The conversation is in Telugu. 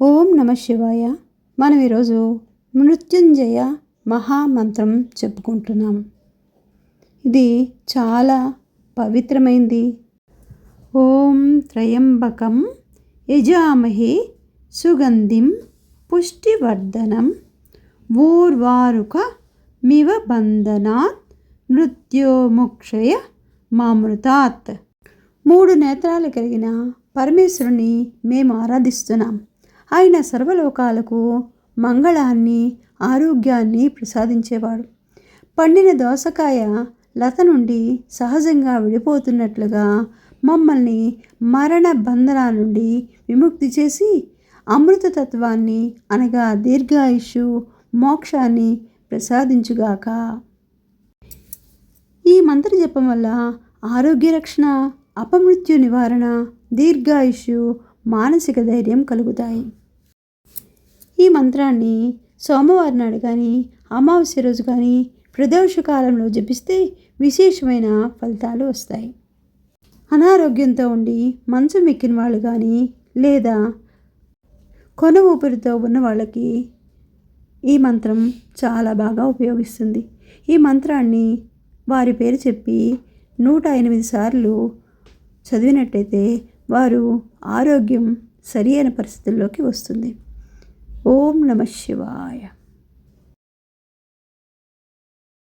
ఓం నమ శివాయ. మనం ఈరోజు మృత్యుంజయ మహామంత్రం చెప్పుకుంటున్నాం. ఇది చాలా పవిత్రమైంది. ఓం త్రయంబకం యజామహి సుగంధిం పుష్టివర్ధనం ఊర్వారుక మివ బంధనాత్ మృత్యోముక్షయ మామృతాత్. మూడు నేత్రాలు కలిగిన పరమేశ్వరుని మేము ఆరాధిస్తున్నాం. ఆయన సర్వలోకాలకు మంగళాన్ని ఆరోగ్యాన్ని ప్రసాదించేవాడు. పండిన దోసకాయ లత నుండి సహజంగా విడిపోతున్నట్లుగా మమ్మల్ని మరణ బంధనాల నుండి విముక్తి చేసి అమృతతత్వాన్ని అనగా దీర్ఘాయుషు మోక్షాన్ని ప్రసాదించుగాక. ఈ మంత్ర జపం వల్ల ఆరోగ్య రక్షణ అపమృత్యు నివారణ దీర్ఘాయుషు మానసిక ధైర్యం కలుగుతాయి. ఈ మంత్రాన్ని సోమవారం నాడు కానీ అమావాస్య రోజు కానీ ప్రదోష కాలంలో జపిస్తే విశేషమైన ఫలితాలు వస్తాయి. అనారోగ్యంతో ఉండి మంచం ఎక్కిన వాళ్ళు కానీ లేదా కొన ఊపిరితో ఉన్న వాళ్ళకి ఈ మంత్రం చాలా బాగా ఉపయోగిస్తుంది. ఈ మంత్రాన్ని వారి పేరు చెప్పి నూట ఎనిమిది సార్లు చదివినట్టయితే వారు ఆరోగ్యం సరి అయిన పరిస్థితుల్లోకి వస్తుంది. ఓం నమ శివాయ